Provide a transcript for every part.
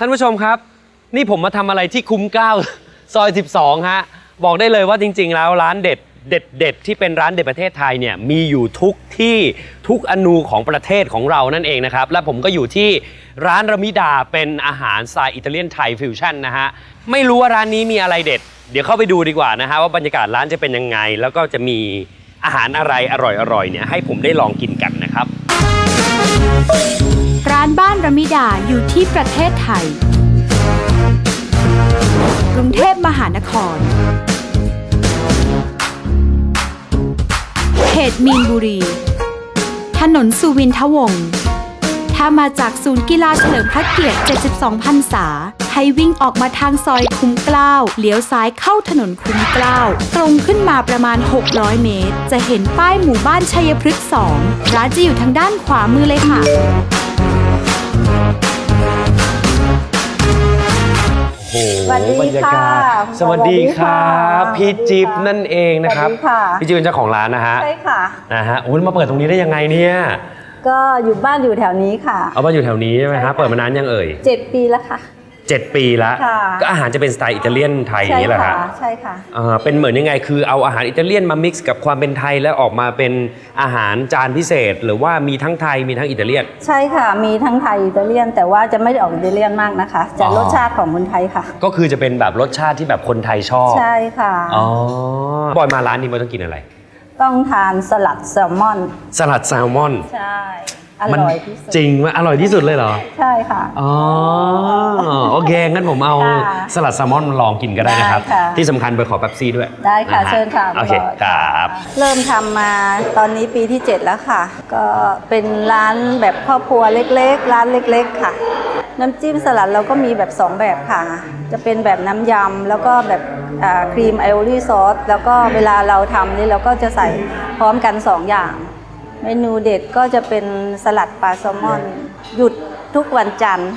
ท่านผู้ชมครับ นี่ผมมาทำอะไรที่คุ้มเก้าซอย 12 ฮะ บอกได้เลยว่าจริง ๆ แล้วร้านเด็ดเด็ดเด็ดที่เป็นร้านเด็ดประเทศไทยเนี่ยมีอยู่ทุกที่ทุกอนูของประเทศของเรานั่นเองนะครับ และผมก็อยู่ที่ร้านระมิดาเป็นอาหารสไตล์อิตาเลียนไทยฟิวชั่นนะฮะ ไม่รู้ว่าร้านนี้มีอะไรเด็ด เดี๋ยวเข้าไปดูดีกว่านะฮะว่าบรรยากาศร้านจะเป็นยังไง แล้วก็จะมีอาหารอะไรอร่อยๆเนี่ยให้ผมได้ลองกินกันนะครับาอยู่ที่ประเทศไทย กรุงเทพมหานคร เขตมีนบุรี ถนนสุวินทวงศ์ถ้ามาจากศูนย์กีฬาเฉลิมพระเกียรติ 72พรรษา ให้วิ่งออกมาทางซอยคุ้มเกล้าเลี้ยวซ้ายเข้าถนนคุ้มเกล้า ตรงขึ้นมาประมาณ 600 เมตร จะเห็นป้ายหมู่บ้านชัยพฤกษ์2ร้านจะอยู่ทางด้านขวามือเลยค่ะ โอ้โหสวัสดีบรรยากาศค่ะสวัสดีครับสวัสดีค่ะพี่จิ๊บนั่นเองนะครับสวัสดีค่ะพี่จิ๊บเป็นเจ้าของร้านนะฮะใช่ค่ะนะฮะโอ้ยมาเปิดตรงนี้ได้ยังไงเนี่ยก็อยู่บ้านอยู่แถวนี้ค่ะ เอามาอยู่แถวนี้ใช่ไหมฮะเปิดมานานยังเอ่ยเจ็ดปีแล้วค่ะ เจ็ดปีละค่ะ ก็อาหารจะเป็นสไตล์อิตาเลียนไทยอใช่ย่างนี้แหละค่ะฮะใช่ค่ะ อ่าเป็นเหมือนยังไงคือเอาอาหารอิตาเลียนมา mix กับความเป็นไทยแล้วออกมาเป็นอาหารจานพิเศษ หรือว่ามีทั้งไทยมีทั้งอิตาเลียน ใช่ค่ะ มีทั้งไทยอิตาเลียน แต่ว่าจะไม่ได้ออกอิตาเลียนมากนะคะ จะอ๋อ รสชาติของคนไทยค่ะ ก็คือจะเป็นแบบรสชาติที่แบบคนไทยชอบใช่ค่ะ อ๋อบอยมาร้านนี้มันต้องกินอะไร ต้องทานสลัดแซลมอน สลัดแซลมอน ใช่ อมัร่อยที่สุดจริงไหมอร่อยที่สุดเลยเหรอ ใช่ค่ะ อ๋อโอเค งั้นผมเอาค่ะสลัดแซลมอนมาลองกินก็ได้นะครับ ได้ค่ะ ที่สำคัญไปขอเป๊ปซี่ด้วยได้ค่ะนฮเชิญค่ะโอเคณบยครับ เริ่มทำมาตอนนี้ปีที่ 7 แล้วค่ะ ก็เป็นร้านแบบครอบครัวเล็กๆ ร้านเล็กๆ ค่ะ น้ำจิ้มสลัดเราก็มีแบบ 2 แบบค่ะ จะเป็นแบบน้ำยำแล้วก็แบบอ่าครีมไอโอลี่ซอสแล้วก็เวลาเราทำนี่เราก็จะใส่พร้อมกัน 2 อย่าง เมนูเด็ดก็จะเป็นสลัดปลาแซลมอน หยุดทุกวันจันทร์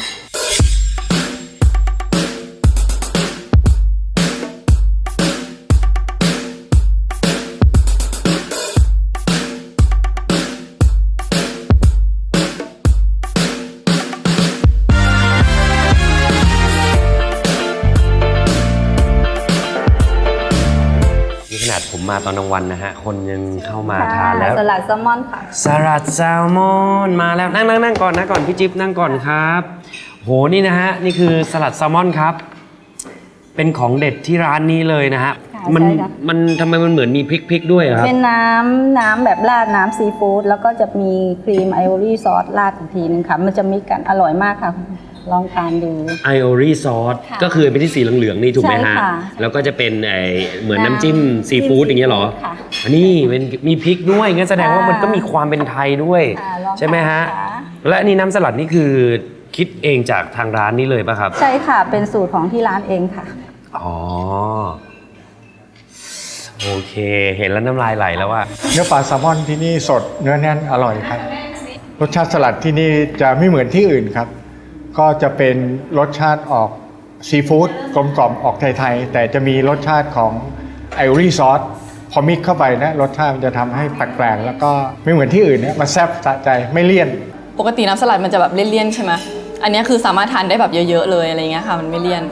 มมาตอนกลางวันนะฮะ คนยังเข้ามาทานแล้ว สลัดแซลมอนค่ะ สลัดแซลมอนมาแล้วนั่งนั่งนั่งก่อนนะก่อนพี่จิ๊บนั่งก่อนครับ โหนี่นะฮะนี่คือสลัดแซลมอนครับ เป็นของเด็ดที่ร้านนี้เลยนะฮะค่ะมันใช่ค่ะมันทำไมมันเหมือนมีพริกพริกด้วยอะครับ เป็นน้ำน้ำแบบราดน้ำซีฟู้ดแล้วก็จะมีครีมไอโอรี่ซอสราดอีกทีนึงค่ะ มันจะมิกกันอร่อยมากค่ะ ลองทานดู ไอโอรี่ซอสค่ะก็คือเป็นที่สีเหลืองๆนี่ถูกไหมใช่ฮะ ค่ะแล้วก็จะเป็นไอเหมือนน้ำน้ำจิ้มซีฟู้ดอย่างเงี้ยเหรอ ค่ะอันนี้เป็นมีพริกด้วยงั้นแสดงว่าค่ะมันก็มีความเป็นไทยด้วย ค่ะลองใช่ไหมฮะ ทานค่ะและอันนี้น้ำสลัดนี่คือคิดเองจากทางร้านนี้เลยป่ะครับ ใช่ค่ะ เป็นสูตรของที่ร้านเองค่ะ อ๋อ โอเค เห็นแล้วน้ำลายไหลแล้วว่า เนื้อปลาแซลมอนที่นี่สดเนื้อแน่นอร่อยครับ รสชาติสลัดที่นี่จะไม่เหมือนที่อื่นครับ ก็จะเป็นรสชาติออกซีฟู้ดกลมกล่อมออกไทยๆ แต่จะมีรสชาติของไอรี่ซอสพอมิกเข้าไปนะรสชาติมันจะทำให้แปลกๆแล้วก็ไม่เหมือนที่อื่นเนี่ยมันแซ่บสะใจไม่เลี่ยน ปกติน้ำสลัดมันจะแบบเลี่ยนๆใช่ไหมอันเนี้ยคือสามารถทานได้แบบเยอะๆเลยอะไรเงี้ยค่ะมันไม่เลี่ยน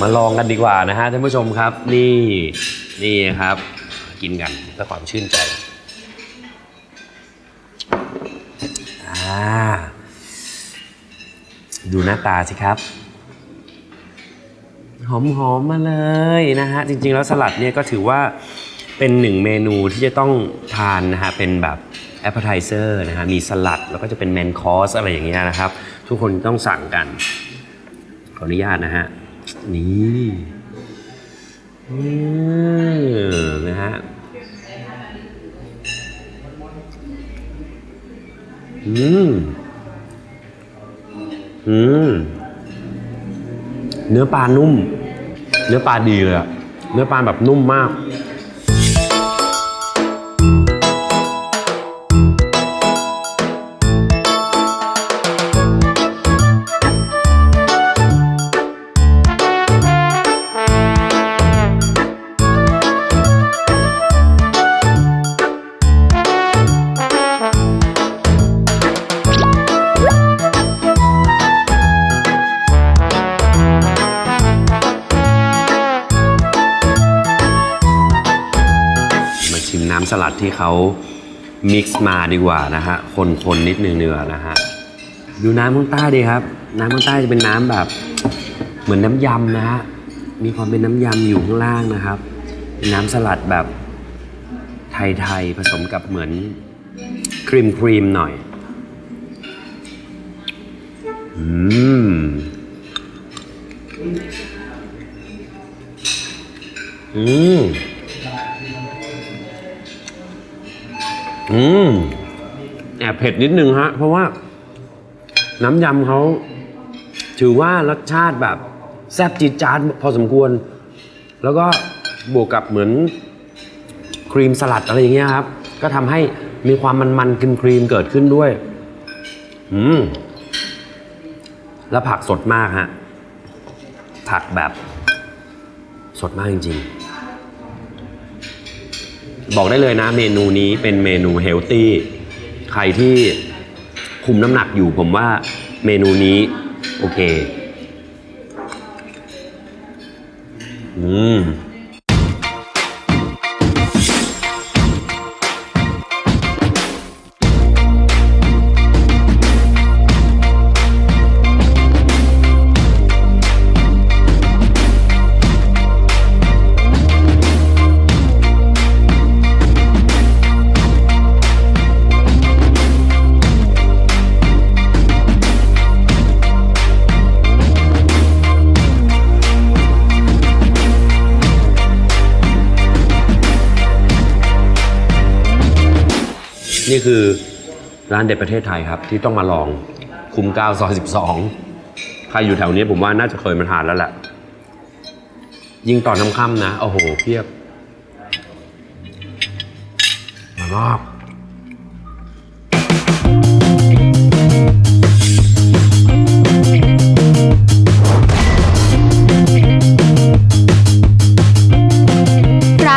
มาลองกันดีกว่านะฮะท่านผู้ชมครับนี่นี่ครับ กินกันเพื่อความชื่นใจอ่า ดูหน้าตาสิครับ หอมๆมาเลยนะฮะ จริง ๆ แล้วสลัดเนี่ยก็ถือว่าเป็นหนึ่งเมนูที่จะต้องทานนะฮะ เป็นแบบ appetizer นะฮะ มีสลัดแล้วก็จะเป็น main course อะไรอย่างเงี้ยนะครับ ทุกคนต้องสั่งกัน ขออนุญาตนะฮะ นี่นะฮะอืม อืมเนื้อปลานุ่ม เนื้อปลาดีเลยอะเนื้อปลาแบบนุ่มมาก สลัดที่เขามิกซ์มาดีกว่านะฮะ คนๆนิดนึงเนื้อนะฮะ ดูน้ำข้างใต้ดีครับ น้ำข้างใต้จะเป็นน้ำแบบ เหมือนน้ำยำนะฮะ มีความเป็นน้ำยำอยู่ข้างล่างนะครับ เป็นน้ำสลัดแบบไทยๆผสมกับเหมือนครีมครีมหน่อย อืมอืม อืมแอบเผ็ดนิดนึงฮะ เพราะว่า น้ำยำเขาถือว่ารสชาติแบบแซ่บจี๊ดจ๊าดพอสมควร แล้วก็บวกกับเหมือนครีมสลัดอะไรอย่างเงี้ยครับ ก็ทำให้มีความมันๆครีมครีมเกิดขึ้นด้วย อืม แล้วผักสดมากฮะ ผักแบบสดมากจริงๆ บอกได้เลยนะเมนูนี้เป็นเมนูเฮลตี้ใครที่คุมน้ำหนักอยู่ผมว่าเมนูนี้ โอเค อืม คือร้านเด็ดประเทศไทยครับ ที่ต้องมาลองคุมเก้าซอยสิบสองใครอยู่แถวนี้ผมว่าน่าจะเคยมาทานแล้วแหละยิ่งตอนน้ำค่ำนะ โอ้โหเพียบมามาก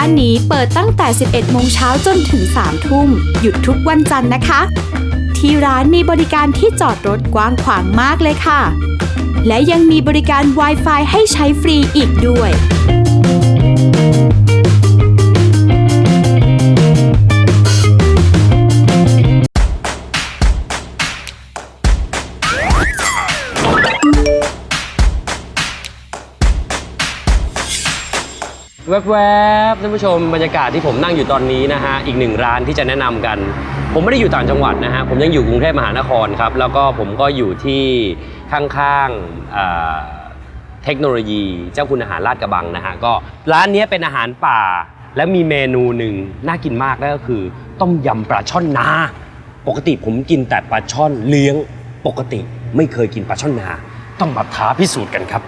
านนี้เปิดตั้งแต่ 11 โมงเช้าจนถึง 3 ทุ่ม หยุดทุกวันจันทร์นะคะ ที่ร้านมีบริการที่จอดรถกว้างขวางมากเลยค่ะ และยังมีบริการ Wi-Fi ให้ใช้ฟรีอีกด้วย แวบๆท่านผู้ชมบรรยากาศที่ผมนั่งอยู่ตอนนี้นะฮะอีกหนึ่งร้านที่จะแนะนำกัน ผมไม่ได้อยู่ต่างจังหวัดนะฮะผมยังอยู่กรุงเทพมหานครครับแล้วก็ผมก็อยู่ที่ข้างๆเอ่อเทคโนโลยีเจ้าคุณอาหารลาดกระบังนะฮะก็ร้านนี้เป็นอาหารป่าและมีเมนูหนึ่งน่ากินมากนั่นก็คือ ต้มยำปลาช่อนนา ปกติผมกินแต่ปลาช่อนเลี้ยง ปกติไม่เคยกินปลาช่อนนา ต้องมาท้าพิสูจน์กันครับ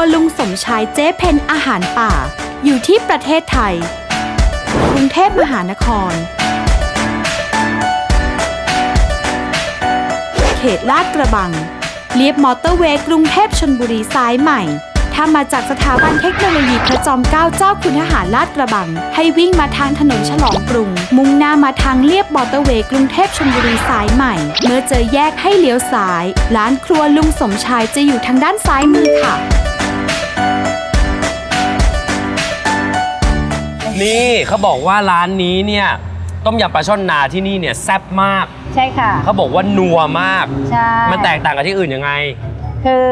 วลุงสมชายเจ๊เพนอาหารป่า อยู่ที่ประเทศไทย กรุงเทพมหานคร เขตลาดกระบัง เลียบมอเตอร์เวย์กรุงเทพชนบุรีซ้ายใหม่ถ้ามาจากสถาบันเทคโนโลยีพระจอมเกล้าเจ้าคุณทหารลาดกระบัง ให้วิ่งมาทางถนนฉลองกรุง มุ่งหน้ามาทางเลียบมอเตอร์เวย์กรุงเทพชนบุรีสายใหม่ เมื่อเจอแยกให้เลี้ยวซ้าย ร้านครัวลุงสมชายจะอยู่ทางด้านซ้ายมือค่ะ นี่เขาบอกว่าร้านนี้เนี่ยต้มยำปลาช่อนนาที่นี่เนี่ยแซ่บมาก ใช่ค่ะ เขาบอกว่านัวมาก ใช่ มันแตกต่างกับที่อื่นยังไง คือ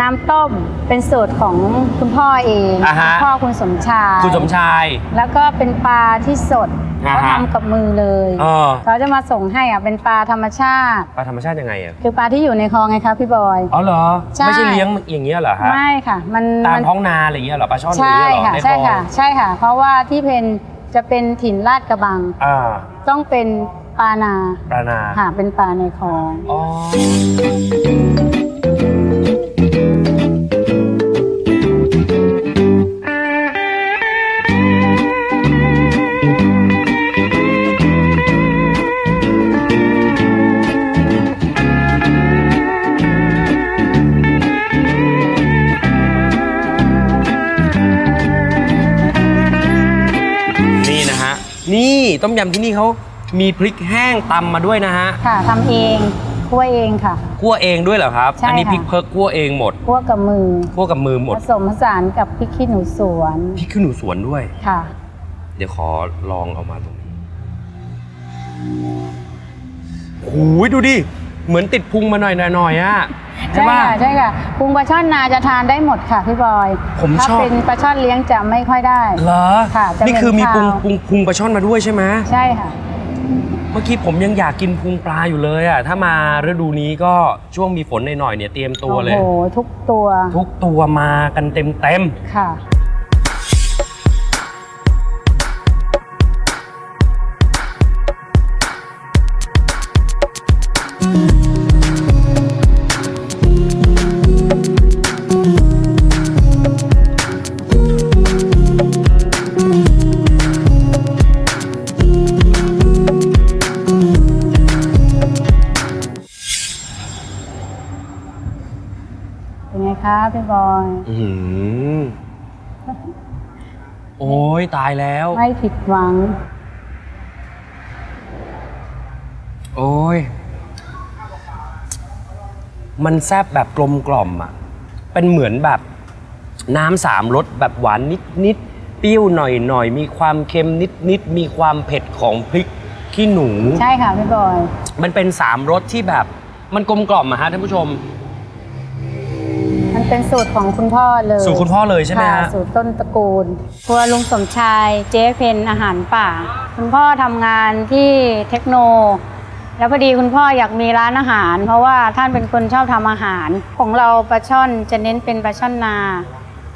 น้ำต้มเป็นสูตรของคุณพ่อเอง อ่าฮะพ่อคุณสมชาย คุณสมชาย แล้วก็เป็นปลาที่สดอ่า เขาฮะทำกับมือเลยเออเขาจะมาส่งให้อะเป็นปลาธรรมชาติ ปลาธรรมชาติยังไงอะคือปลาที่อยู่ในคลองไงคะพี่บอย อ๋อเหรอ ใช่ ไม่ใช่เลี้ยงอย่างเงี้ยเหรอฮะไม่ค่ะ มันตามมันท้องนาอะไรอย่างเงี้ยเหรอปลาช่อนอย่างใช่เงี้ยเหรอค่ะในคใช่ลองค่ะ ใช่ค่ะ เพราะว่าที่เพนจะเป็นถิ่นลาดกระบัง อ่าต้องเป็นปลานาปลานาค่ะเป็นปลาในคลอง อ๋อ ต้มยำที่นี่เขามีพริกแห้งตำมาด้วยนะฮะค่ะทำเองคั่วเองค่ะ คั่วเองด้วยเหรอครับ ใช่อันี้ค่ะ พริกเพิกคั่วเองหมดคั่วกับมือ คั่วกับมือหมผดสมผสานกับพริกขี้หนูสวนพริกขี้หนูสวนด้วย ค่ะ เดี๋ยวขอลองเอามาตรงนี้โอ้ยดูดิ เหมือนติดพุงมาหน่อยหน่อยๆอะใช่ใช่ปะค่ะใช่ค่ะปรุงปลาช่อนนาจะทานได้หมดค่ะพี่บอยผมถ้าชอบ เป็นปลาช่อนเลี้ยงจะไม่ค่อยได้ เหรอค่ะจะนี่คือมีพุงเหม็นคาว พุงพุงปลาช่อนมาด้วยใช่ไหมใช่ค่ะ เมื่อกี้ผมยังอยากกินพุงปลาอยู่เลยอะถ้ามาฤดูนี้ก็ช่วงมีฝนหน่อยๆเนี่ยเตรียมตัวเลย โอ้โหทุกตัวทุกตัวมากันเต็มเต็มค่ะ เป็นไงคะพี่บอยๆอื้อหือโอ้ยตายแล้ว ไม่ผิดหวัง โอ้ย มันแซบแบบกลมกล่อมอะ เป็นเหมือนแบบน้ำสามรสแบบหวานนิดนิดๆเปรี้ยวหน่อยหน่อยๆมีความเค็มนิดนิดๆมีความเผ็ดของพริกขี้หนู ใช่ค่ะพี่บอย มันเป็นสามรสที่แบบ มันกลมกล่อมอะฮะท่านผู้ชมมัน เป็นสูตรของคุณพ่อเลยสูตรคุณพ่อเลยใช่ไหมฮะค่ะสูตรต้นตระกูลครัวลุงสมชายเจ๊เพนอาหารป่า คุณพ่อทำงานที่เทคโน แล้วพอดีคุณพ่ออยากมีร้านอาหาร เพราะว่าท่านเป็นคนชอบทำอาหาร ของเราปลาช่อนจะเน้นเป็นปลาช่อนนา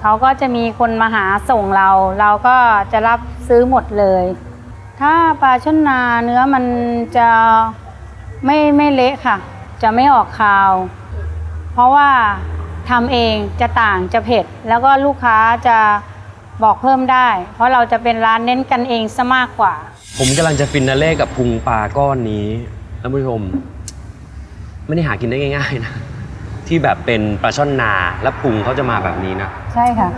เขาก็จะมีคนมาหาส่งเรา เราก็จะรับซื้อหมดเลย ถ้าปลาช่อนนาเนื้อมันจะไม่ไม่เละค่ะ จะไม่ออกคาว เพราะว่า ทำเองจะต่างจะเผ็ด แล้วก็ลูกค้าจะบอกเพิ่มได้ เพราะเราจะเป็นร้านเน้นกันเองซะมากกว่า ผมกำลังจะฟินนาเล่กับพุงปลาก้อนนี้ท่านผู้ชม ไม่ได้หากินได้ง่ายๆนะ ที่แบบเป็นปลาช่อนนาและพุงเขาจะมาแบบนี้นะ ใช่ค่ะ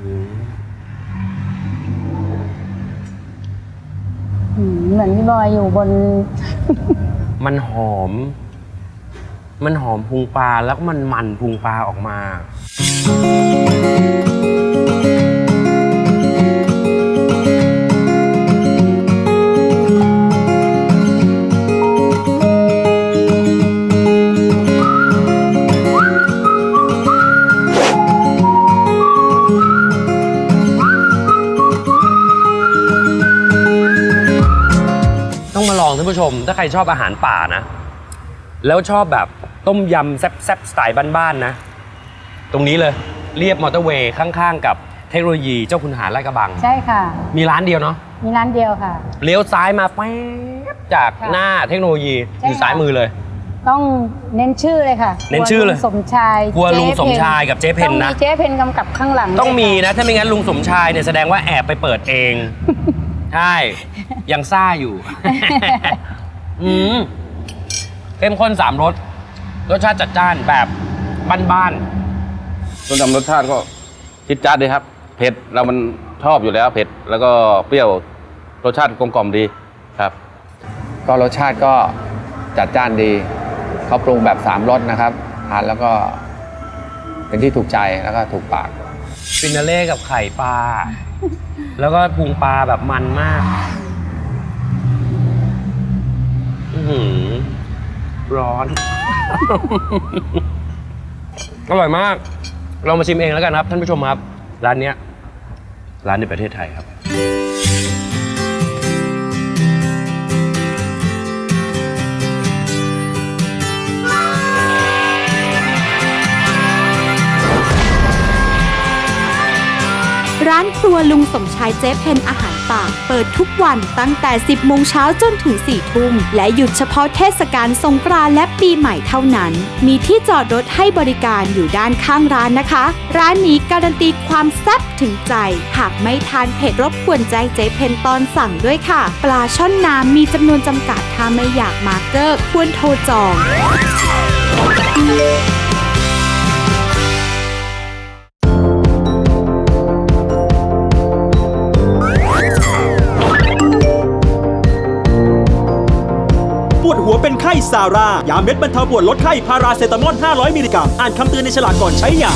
อืมอืมเหมือนพี่บอยอยู่บน มันหอม มันหอมพุงปลาแล้วก็มันมันพุงปลาออกมา ใครชอบอาหารป่านะ แล้วชอบแบบต้มยำแซ่บๆสไตล์บ้านๆนะ ตรงนี้เลยเรียบมอเตอร์เวย์ข้างๆ กับเทคโนโลยีเจ้าคุณหารลาดกระบัง ใช่ค่ะ มีร้านเดียวเนาะมีร้านเดียวค่ะ เลี้ยวซ้ายมาแป๊บจากค่ะหน้าเทคโนโลยีใช่อยู่ซ้ายค่ะมือเลย ต้องเน้นชื่อเลยค่ะเน้นชื่อเลย ครัวลุงสมชายครัวลุงเจ๊สมชายกับเจ๊เพนนะต้องมีเจ๊เพนกำกับข้างหลังต้องมีด้วยค่นะถ้าไม่งั้นลุงสมชายเนี่ยแสดงว่าแอบไปเปิดเอง ใช่ยังซ่าอยู่ อืมเข้มข้นสามรสรสชาติจัดจ้านแบบบ้านต้นทำรสชาติก็จิดจัดดีครับ เผ็ดเรามันชอบอยู่แล้วเผ็ดแล้วก็เปรี้ยวรสชาติกลมกล่อมดีครับ ก็รสชาติก็จัดจ้านดีเขาปรุงแบบสามรสนะครับทานแล้วก็เป็นที่ถูกใจแล้วก็ถูกปาก ๆฟินาเล่กับไข่ปลา แล้วก็พุงปลาแบบมันมาก อื้อ หือร้อน อร่อยมากเรามาชิมเองแล้วกันครับ ท่านผู้ชมครับ ร้านเนี้ย ร้านในประเทศไทยครับ ร้านครัวลุงสมชายเจ๊เพนอาหาร ป่าเปิดทุกวันตั้งแต่ 10 โมงเช้าจนถึง 4 ทุ่ม และหยุดเฉพาะเทศกาลสงกรานต์และปีใหม่เท่านั้น มีที่จอดรถให้บริการอยู่ด้านข้างร้านนะคะ ร้านนี้การันตีความแซ่บถึงใจ หากไม่ทานเผ็ดรบกวนแจ้งเจ๊เพนตอนสั่งด้วยค่ะ ปลาช่อนน้ำมีจำนวนจำกัดถ้าไม่อยากมาเกอร์ควรโทรจอง ซาร่า ยาเม็ดบรรเทาปวดลดไข้พาราเซตามอล 500 มิลลิกรัม อ่านคำเตือนในฉลากก่อนใช้ยา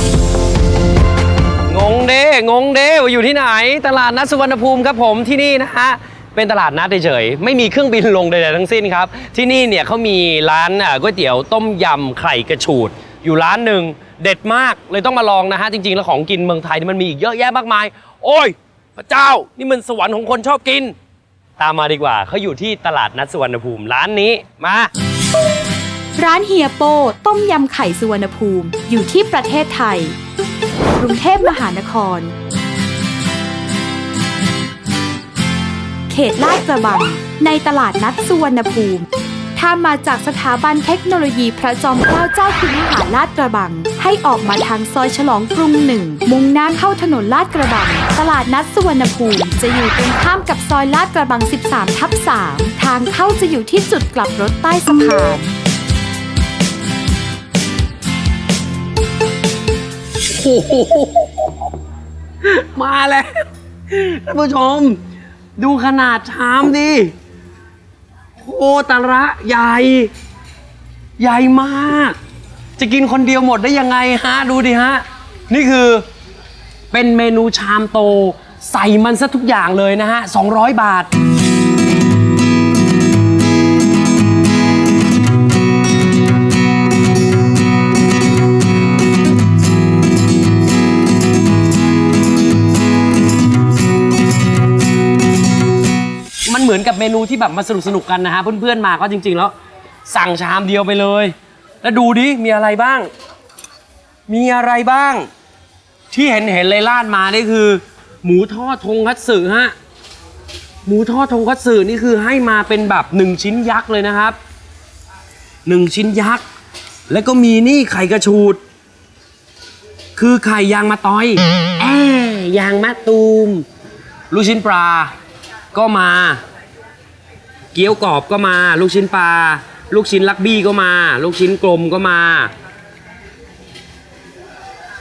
งงเด้งงเด้ว่าอยู่ที่ไหน ตลาดนัดสุวรรณภูมิครับผมที่นี่นะฮะเป็นตลาดนัดเฉยๆไม่มีเครื่องบินลงใดๆทั้งสิ้นครับ ที่นี่เนี่ยเขามีร้านก๋วยเตี๋ยวต้มยำไข่กระฉูด อยู่ร้านหนึ่งเด็ดมากเลยต้องมาลองนะฮะ จริงๆ แล้วของกินเมืองไทยนี่มันมีอีกเยอะแยะมากมาย โอ้ย พระเจ้านี่มันสวรรค์ของคนชอบกิน ตามมาดีกว่าเขาอยู่ที่ตลาดนัดสุวรรณภูมิ ร้านนี้มา ร้านเฮียโป ต้มยำไข่สุวรรณภูมิ อยู่ที่ประเทศไทย กรุงเทพมหานคร เขตลาดกระบัง ในตลาดนัดสุวรรณภูมิ ทำมาจากสถาบันเทคโนโลยีพระจอมเกล้าเจ้าคุณทหารลาดกระบัง ให้ออกมาทางซอยฉลองกรุงหนึ่ง มุ่งหน้าเข้าถนนลาดกระบัง ตลาดนัดสุวรรณภูมิ จะอยู่ตรงข้ามกับซอยลาดกระบัง 13 ทับ 3 ทางเข้าจะอยู่ที่จุดกลับรถใต้สะพานโอ้โหมาแล้วท่านผู้ชม ดูขนาดชามดิ โคตรระใหญ่ ใหญ่มาก จะกินคนเดียวหมดได้ยังไงฮะ ดูดิฮะ นี่คือเป็นเมนูชามโต ใส่มันซะทุกอย่างเลยนะฮะ 200 บาท มันเหมือนกับเมนูที่แบบมาสนุกสนุกๆกันนะฮะเพื่อนๆมาก็จริง ๆ แล้ว สั่งชามเดียวไปเลย แล้วดูดิมีอะไรบ้าง มีอะไรบ้าง ที่เห็นเห็นๆเลยลาดมานี่คือ หมูทอดทงคัตสึฮะหมูทอดทงคัตสึนี่คือให้มาเป็นแบบหนึ่งชิ้นยักษ์เลยนะครับหนึ่งชิ้นยักษ์แล้วก็มีนี่ไข่กระชูด คือไข่ยางมะตอยแอยางมะตูม ลูกชิ้นปลาก็มา เกี๊ยวกรอบก็มา ลูกชิ้นปลา ลูกชิ้นลักบี้ก็มา ลูกชิ้นกลมก็มา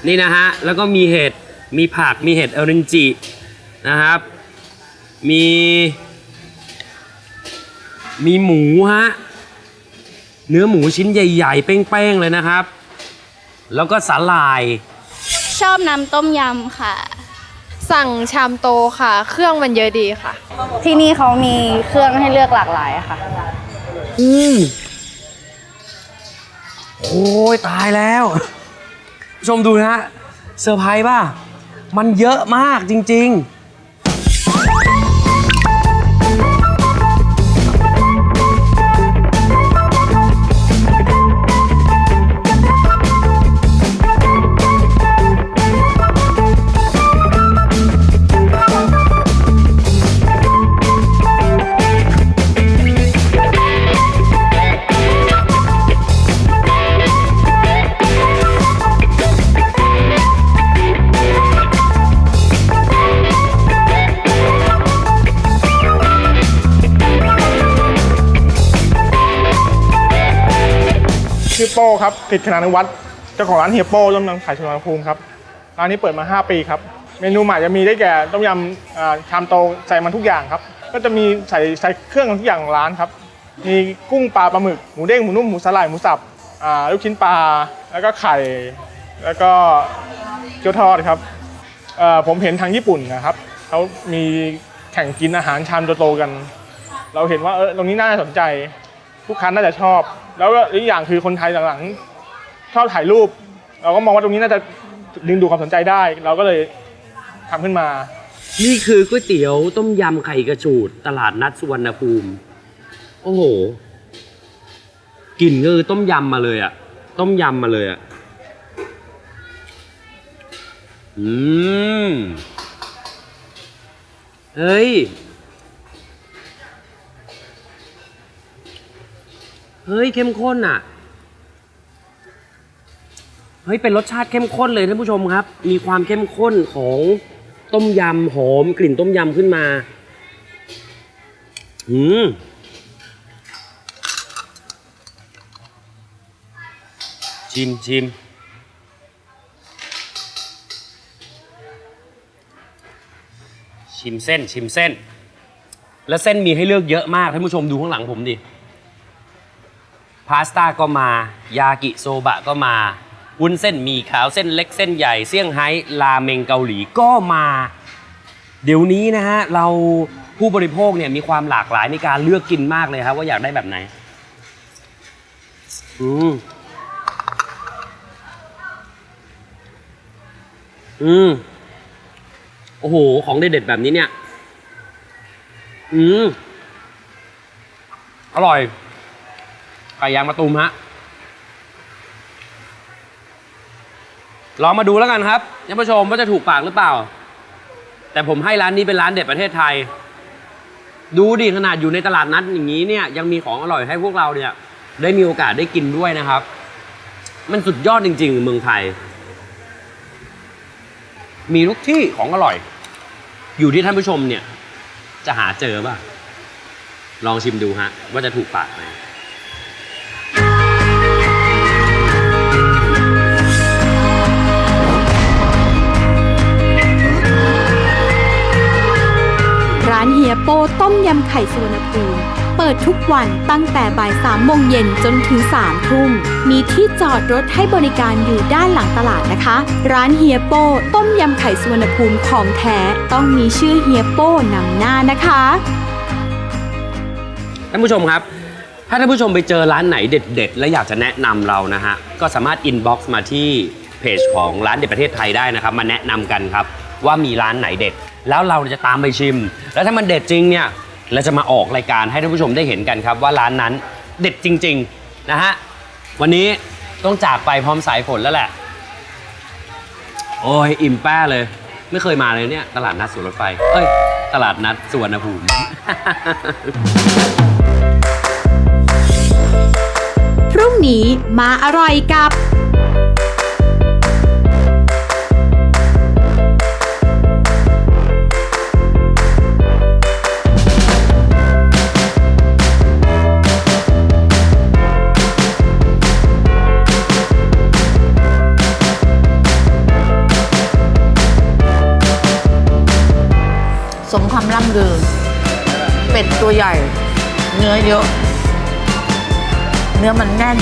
นี่นะฮะ แล้วก็มีเห็ด มีผัก มีเห็ดออรินจินะครับ มี มีหมูฮะ เนื้อหมูชิ้นใหญ่ๆ เป้งๆ เลยนะครับ แล้วก็สาหร่าย ชอบน้ำต้มยำค่ะ สั่งชามโตค่ะ เครื่องมันเยอะดีค่ะ ที่นี่เขามีเครื่องให้เลือกหลากหลายอะค่ะ อืมโอ้ยตายแล้วผู้ชมดูนะฮะเซอร์ไพรส์ป่ะ มันเยอะมากจริง ๆ ชื่อโป้ครับติดขนานวัฒน์เจ้าของร้านเฮียโป้ต้มยำไข่สุวรรณภูมิครับร้านนี้เปิดมา 5 ปีครับ เมนูใหม่จะมีได้แก่ต้มยำชามโตใส่มันทุกอย่างครับ ก็จะมีใส่ใส่เครื่องทุกอย่างของร้านครับ มีกุ้งปลาปลาหมึกหมูเด้งหมูนุ่มหมูสลายหมูสับลูกชิ้นปลาแล้วก็ไข่ แล้วก็เกี๊ยวทอดครับผมเห็นทางญี่ปุ่นนะครับเขามีแข่งกินอาหารชามโตๆกัน เราเห็นว่าเออตรงนี้น่าสนใจ ลูกค้าน่าจะชอบ แล้วก็อีกอย่างคือคนไทยหลังๆชอบถ่ายรูป เราก็มองว่าตรงนี้น่าจะดึงดูดความสนใจได้ เราก็เลยทำขึ้นมา นี่คือก๋วยเตี๋ยวต้มยำไข่กระจูดตลาดนัดสุวรรณภูมิ โอ้โหกลิ่นคือต้มยำมาเลยอะต้มยำมาเลยอะอืมเฮ้ย เฮ้ยเข้มข้นอะ เฮ้ยเป็นรสชาติเข้มข้นเลยท่านผู้ชมครับ มีความเข้มข้นของต้มยำหอมกลิ่นต้มยำขึ้นมา อืมชิมชิมชิมเส้นชิมเส้น แล้วเส้นมีให้เลือกเยอะมากท่านผู้ชมดูข้างหลังผมดิาสต้าก็มา ยากิโซบะก็มาวุ้นเส้นหมีขาวเส้นเล็กเส้นใหญ่เซี่ยงไฮ้ราเมงเกาหลีก็มา เดี๋ยวนี้นะฮะเราผู้บริโภคเนี่ยมีความหลากหลายในการเลือกกินมากเลยครับว่าอยากได้แบบไหนอืมอืมโอ้โห ของเด็ดๆแบบนี้เนี่ย อืมอร่อย ไก่ยางมะตูมฮะลองมาดูแล้วกันครับท่านผู้ชมว่าจะถูกปากหรือเปล่า แต่ผมให้ร้านนี้เป็นร้านเด็ดประเทศไทย ดูดิขนาดอยู่ในตลาดนัดอย่างนี้เนี่ยยังมีของอร่อยให้พวกเราเนี่ยได้มีโอกาสได้กินด้วยนะครับ มันสุดยอดจริง ๆ เมืองไทย มีทุกที่ของอร่อย อยู่ที่ท่านผู้ชมเนี่ย จะหาเจอป่ะ ลองชิมดูฮะ ว่าจะถูกปากไหมานเฮียโปต้มยำไข่สุวรรณภูมิเปิดทุกวันตั้งแต่บ่ายสามโมงเย็นจนถึงสามทุ่ม มีที่จอดรถให้บริการอยู่ด้านหลังตลาดนะคะ ร้านเฮียโปต้มยำไข่สุวรรณภูมิของแท้ต้องมีชื่อเฮียโป้นำหน้านะคะท่านผู้ชมครับถ้าท่านผู้ชมไปเจอร้านไหนเด็ด ๆ และอยากจะแนะนำเรานะฮะ ก็สามารถอินบ็อกซ์มาที่เพจของร้านเด็ดประเทศไทยได้นะครับ มาแนะนำกันครับ ว่ามีร้านไหนเด็ด แล้วเราจะตามไปชิม แล้วถ้ามันเด็ดจริงเนี่ยเราจะมาออกรายการให้ท่านผู้ชมได้เห็นกันครับ ว่าร้านนั้นเด็ดจริง ๆนะฮะวันนี้ต้องจากไปพร้อมสายฝนแล้วแหละ โอ้ยอิ่มแป้เลย ไม่เคยมาเลยเนี่ย ตลาดนัดสวนรถไฟเอ้ย ตลาดนัดสวนภูมิพรุ่งนี้มาอร่อยกับ ตัวใหญ่ เนื้อเยอะ เนื้อมันแน่น